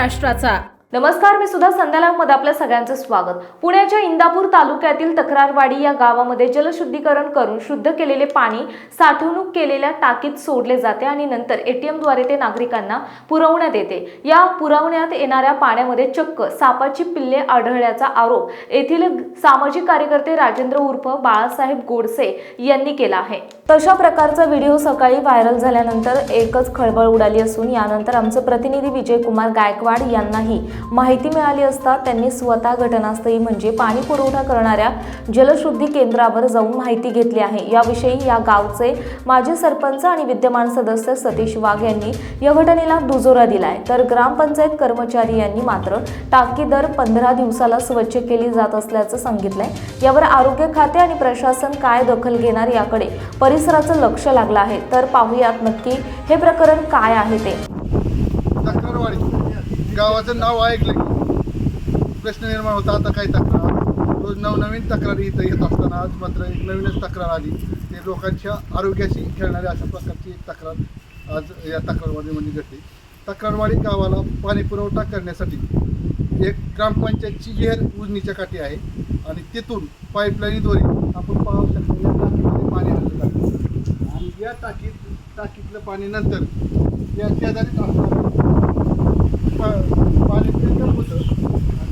राष्ट्राचा नमस्कार मी सुद्धा संध्यालामध्ये आपल्या सगळ्यांचं स्वागत. पुण्याच्या इंदापूर तालुक्यातील तक्रारवाडी या गावामध्ये जलशुद्धीकरण करून शुद्ध केलेले पाणी साठवणूक केलेल्या टाकीत सोडले जाते आणि नंतर एटीएमद्वारे ते नागरिकांना पुरवण्यात येते. या पुरवण्यात येणाऱ्या पाण्यामध्ये चक्क सापाची पिल्ले आढळल्याचा आरोप येथील सामाजिक कार्यकर्ते राजेंद्र उर्फ बाळासाहेब गोडसे यांनी केला आहे. तशा प्रकारचा व्हिडिओ सकाळी व्हायरल झाल्यानंतर एकच खळबळ उडाली असून यानंतर आमचे प्रतिनिधी विजय कुमार गायकवाड यांनाही माहिती मिळाली असता त्यांनी स्वतः घटनास्थळी म्हणजे पाणी पुरवठा करणाऱ्या जलशुद्धी केंद्रावर जाऊन माहिती घेतली आहे. याविषयी या गावचे माजी सरपंच आणि विद्यमान सदस्य सतीश वाघ यांनी या घटनेला दुजोरा दिलाय. तर ग्रामपंचायत कर्मचारी यांनी मात्र टाकी दर पंधरा दिवसाला स्वच्छ केली जात असल्याचं सांगितलंय. यावर आरोग्य खाते आणि प्रशासन काय दखल घेणार याकडे परिसराचं लक्ष लागलं आहे. तर पाहूयात नक्की हे प्रकरण काय आहे ते. गावाचं नाव ऐकलं की प्रश्न निर्माण होता आता काय तक्रार. रोज नवनवीन तक्रारी इथं येत असताना आज मात्र एक नवीनच तक्रार आली. ते लोकांच्या आरोग्याशी खेळणारी अशा प्रकारची एक तक्रार आज या तक्रारवाडीमध्ये म्हणजे घडली. तक्रारवाडी गावाला पाणी पुरवठा करण्यासाठी एक ग्रामपंचायतची विहीर उजनीच्या काठी आहे आणि तिथून पाईपलाईनद्वारे आपण पाहू शकतो या टाकीमध्ये पाणी आणलं जातं. आणि या टाकीत टाकीतलं पाणी नंतर या शेजारीच असणारं पा- पाणी फिल्टर होतं.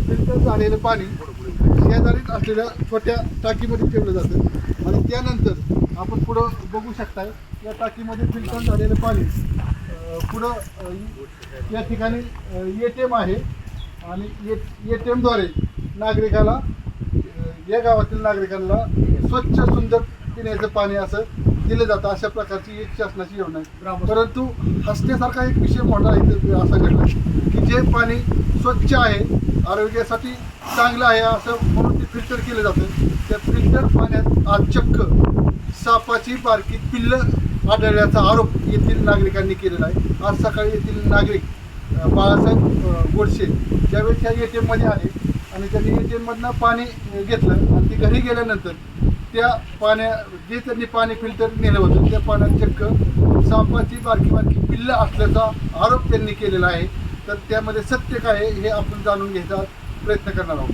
फिल्टर झालेलं पाणी शेजारीच असलेल्या छोट्या टाकीमध्ये ठेवलं जातं. आणि त्यानंतर आपण पुढं बघू शकताय या टाकीमध्ये फिल्टर झालेलं पाणी पुढं या ठिकाणी ए टी एम आहे. आणि ए टी एमद्वारे नागरिकाला या गावातील नागरिकांना स्वच्छ सुंदर पिण्याचं पाणी असं दिलं जातं अशा प्रकारची एक शासनाची योजना आहे. परंतु हसण्यासारखा एक विषय मोठा इथे असा घडला की जे पाणी स्वच्छ आहे आरोग्यासाठी चांगलं आहे असं म्हणून ते फिल्टर केलं जातं. त्या फिल्टर पाण्यात आज चक्क सापाची बारकी पिल्लं आढळल्याचा आरोप येथील नागरिकांनी केलेला आहे. आज सकाळी येथील नागरिक बाळासाहेब गोडसे ज्यावेळेस त्या ए टी एममध्ये आले आणि त्यांनी ए टी एममधनं पाणी घेतलं आणि ते घरी गेल्यानंतर त्या पाण्या जे त्यांनी पाणी फिल्टर नेलं होतं त्या पाण्यात चक्क सापाची बारकी बारकी पिल्लं असल्याचा आरोप त्यांनी केलेला आहे. तर त्यामध्ये सत्य काय आहे हे आपण जाणून घ्यायचा प्रयत्न करणार आहोत.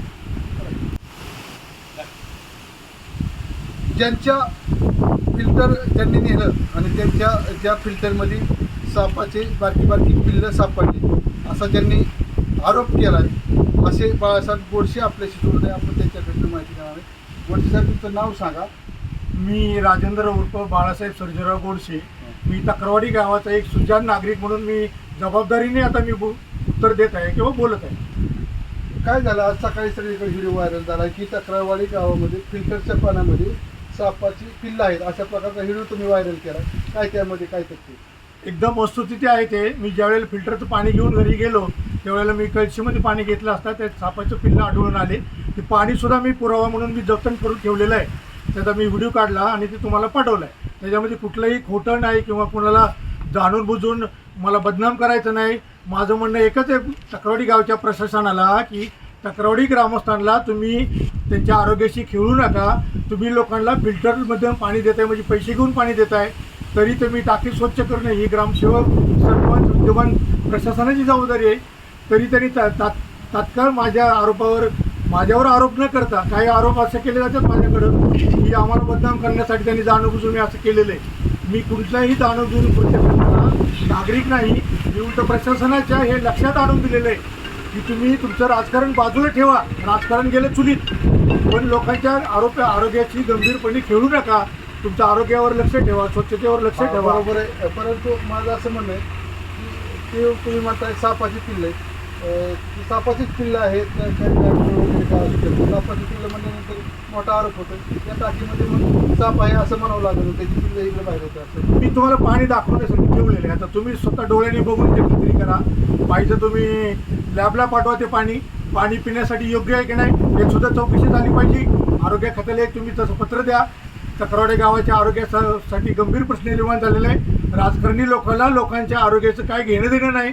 ज्यांच्या फिल्टर ज्यांनी नेलं आणि त्यांच्या ज्या फिल्टरमध्ये सापाचे बारकी बारकी पिल्लं सापडली असा ज्यांनी आरोप केला आहे असे बाळासाहेब गोडसे आपल्याशी जोडले आपण त्यांच्याकडनं माहिती घेणार आहे साहेब तुमचं नाव सांगा. मी राजेंद्र उर्फ बाळासाहेब सर्जेराव गोडसे. मी तक्रारवाडी गावाचा एक सुजान नागरिक म्हणून मी जबाबदारीने आता मी उत्तर देत आहे किंवा बोलत आहे. काय झालं? आज सकाळी सगळीकडे व्हिडिओ व्हायरल झाला की तक्रारवाडी गावामध्ये फिल्टरच्या पाण्यामध्ये सापाची पिल्लं आहेत. अशा प्रकारचा व्हिडिओ तुम्ही व्हायरल केला. काय त्यामध्ये काय तथ्य? एकदम वस्तुस्थिती आहे ते. मी ज्यावेळेला फिल्टरचं पाणी घेऊन घरी गेलो त्यावेळेला मी कळशीमध्ये पाणी घेतलं असता त्यात सापाचं पिल्लं आढळून आले. ते पाणीसुद्धा मी पुरावा म्हणून मी जतन करून ठेवलेलं आहे. त्याचा मी व्हिडिओ काढला आणि ते तुम्हाला पाठवलं आहे त्याच्यामध्ये कुठलंही खोटं नाही किंवा कुणाला जाणून बुजून मला बदनाम करायचं नाही. माझं म्हणणं एकच आहे तक्रवाडी गावच्या प्रशासनाला की तक्रवाडी ग्रामस्थांना तुम्ही त्यांच्या आरोग्याशी खेळू नका. तुम्ही लोकांना फिल्टरमध्ये पाणी देताय म्हणजे पैसे घेऊन पाणी देताय. तरी तुम्ही टाकी स्वच्छ करणं ही ग्रामसेवक सरपंच विद्यमान प्रशासनाची जबाबदारी आहे. तरी त्यांनी ता तात- तात्काळ माझ्या आरोपावर माझ्यावर आरोप न करता काही आरोप असे केले जातात माझ्याकडं की आम्हाला बदनाम करण्यासाठी त्यांनी जाणून मी असं केलेलं आहे. मी कुठल्याही जाणून कृत्य करताना नागरिक नाही मी उलट प्रशासनाच्या हे लक्षात आणून दिलेलं आहे की तुम्ही तुमचं राजकारण बाजूला ठेवा राजकारण गेलं चुलीत. पण लोकांच्या आरोप आरोग्याची गंभीरपणे खेळू नका तुमच्या आरोग्यावर लक्ष ठेवा स्वच्छतेवर लक्ष ठेवा. बरोबर आहे. परंतु माझं असं म्हणणं आहे की ते तुम्ही म्हणताय सापाची पिल्लं सापाचीच पिल्लं आहेत काय काय सापाची पिल्लं म्हणल्यानंतर मोठा आरोप होतो त्या टाकीमध्ये मग साप आहे असं म्हणावं लागत त्याची पिल्लं इकडे बाहेर होतं असं. मी तुम्हाला पाणी दाखवण्यासाठी ठेवलेलं आहे. आता तुम्ही स्वतः डोळ्याने बघून ते खात्री करा. पाहिजे तुम्ही लॅबला पाठवा ते पाणी. पाणी पिण्यासाठी योग्य आहे की नाही हे सुद्धा चौकशी झाली पाहिजे. आरोग्य खात्याला एक तुम्ही तसं पत्र द्या. चक्रवाडे गावाच्या आरोग्यासाठी गंभीर प्रश्न निर्माण झालेला आहे राजकारणी लोकांना लोकांच्या आरोग्याचं काय घेणं देणं नाही.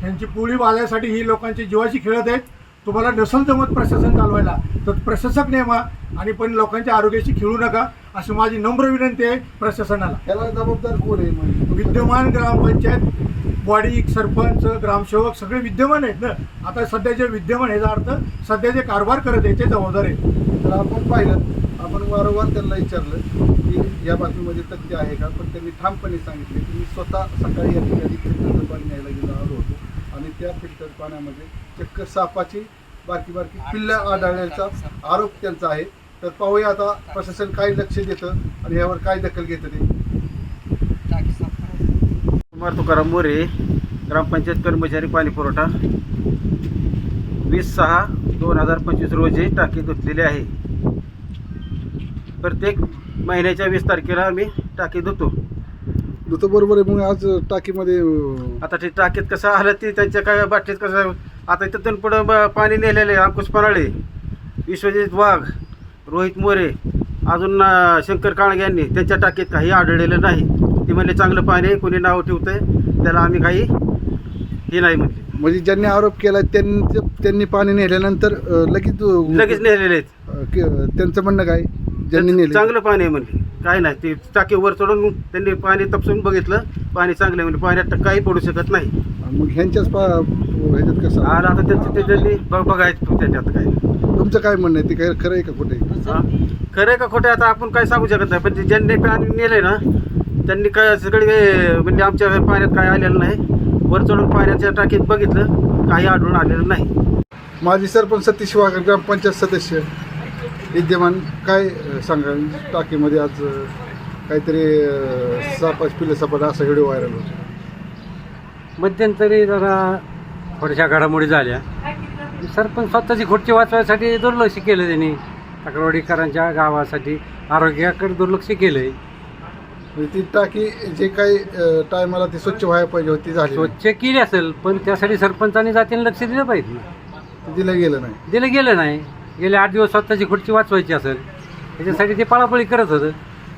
त्यांची पोळी वाजण्यासाठी ही लोकांची जीवाशी खेळत आहेत. तुम्हाला नसल जमत प्रशासन चालवायला. तर प्रशासक नेमा आणि पण लोकांच्या आरोग्याशी खेळू नका अशी माझी नम्र विनंती आहे प्रशासनाला. त्याला जबाबदार कोण आहे विद्यमान ग्रामपंचायत वाडी सरपंच ग्रामसेवक सगळे विद्यमान आहेत ना? आता सध्या जे विद्यमान याचा अर्थ सध्या जे कारभार करत आहे ते जबाबदार आहेत. तर आपण पाहिलं आपण वारंवार त्यांना विचारलं की या बातमीमध्ये तथ्य आहे का? पण त्यांनी ठामपणे सांगितले की मी स्वतः सकाळी या ठिकाणी पाणी न्यायला गेलो आलो होतो. आणि त्या फिल्टर पाण्यामध्ये चक्क सापाची बारकी बारकी पिल्लं आढळण्याचा आरोप त्यांचा आहे. तर पाहूया आता प्रशासन काय लक्ष देतं आणि यावर काय दखल घेतं ते. कुमार तुकाराम मोरे ग्रामपंचायत कर्मचारी पाणी पुरवठा. वीस सहा दोन हजार पंचवीस रोजी टाकी धुतलेली आहे. प्रत्येक महिन्याच्या वीस तारखेला आम्ही टाकी धुतो. तो बरोबर आहे मग आज टाकीमध्ये अं, आता ते टाकीत कसं आलं ते त्यांच्या काय बाटलीत कसं आता तिथून पुढं ब- पाणी नेलेलं आहे अंकुश पराळे विश्वजित वाघ रोहित मोरे अजून अं, शंकर काळगे यांनी त्यांच्या टाकीत काही आढळलेलं नाही. ते म्हणले चांगलं पाणी आहे कोणी नाव ठेवतंय त्याला आम्ही काही हे नाही म्हणले. म्हणजे ज्यांनी आरोप केला त्यांनी त्यांनी पाणी नेल्यानंतर अं, लगेच लगेच नेलेले आहेत. अं, के- त्यांचं म्हणणं काय? ज्यांनी नेले चांगलं पाणी आहे म्हणले. काय नाही ते टाकी वर चढून त्यांनी पाणी तपसून बघितलं. पाणी चांगलं म्हणजे पाण्यात काही पडू शकत नाही. मग ह्यांच्याच पा ह्याच्यात कसं? आणि आता त्यांचं ते त्यांनी ब- बघायचं त्याच्यात काय. तुमचं काय म्हणणं आहे? ते काय खरं आहे का कुठे हा? खरं आहे का खोटं आता आपण काय सांगू शकत नाही. पण ते ज्यांनी पाणी नेलंय ना त्यांनी काय सगळे म्हणजे आमच्या पाण्यात काय आलेलं नाही. वर चढून पाण्याच्या टाकीत बघितलं काही आढळून आलेलं नाही. माजी सरपंच सतीश वाघ ग्रामपंचायत सदस्य. विद्यमान काय अं, सांगा टाकीमध्ये आज काहीतरी सापाच पिलं सापाट असा व्हिडिओ व्हायरल होतो. मध्यंतरी जरा थोड्याशा घडामोडी झाल्या. सरपंच स्वतःची खुर्ची वाचवायसाठी दुर्लक्ष केलं त्यांनी. तक्रारवाडीकरांच्या गावासाठी आरोग्याकडे दुर्लक्ष केलंय. म्हणजे ती टाकी जे काही टायमाला ती स्वच्छ व्हायला पाहिजे होती झाली नाही. स्वच्छ केली असेल पण त्यासाठी सरपंचांनी जातीने लक्ष दिलं पाहिजे. ना ते दिलं गेलं नाही. दिलं गेलं नाही. गेले आठ दिवस स्वतःची खुर्ची वाचवायची असेल त्याच्यासाठी ते पळापळी करत होतं.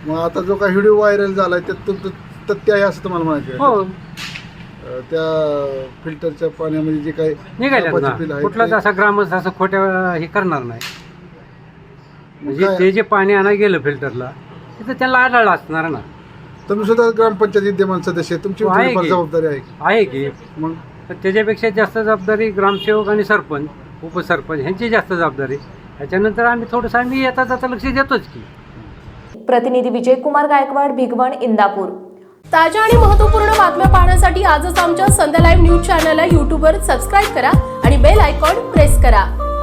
मग आता जो काही व्हिडिओ व्हायरल झाला आहे त्यात तुमचं तथ्य आहे असं तुम्हाला म्हणायचं आहे? हो. अं, त्या फिल्टरच्या पाण्यामध्ये जे काही निघाल्यात पिलं आहेत कुठलाच ते- असा ग्रामस्थ असं खोट्या हे करणार नाही. म्हणजे काय- ते जे पाणी आणा गेलं फिल्टरला तिथं त्यांना आढळलं असणार ना. तुम्ही सुद्धा ग्रामपंचायत विद्यमान सदस्य आहे. तुमची हो, आहे थोडीफार की. जबाबदारी आहे की? आहे की. मग? तर त्याच्यापेक्षा जास्त जबाबदारी ग्रामसेवक आणि सरपंच. उपसरपंच ह्यांची जास्त जबाबदारी. त्याच्यानंतर आम्ही थोडंसं आम्ही येता जाता लक्ष देतोच की. प्रतिनिधी विजय कुमार गायकवाड भिगवण इंदापूर. ताज्या आणि महत्त्वपूर्ण बातम्या पाहण्यासाठी आजच आमच्या संध्या लाईव्ह न्यूज चॅनलला यूट्यूबवर सबस्क्राईब करा आणि बेल आयकॉन प्रेस करा.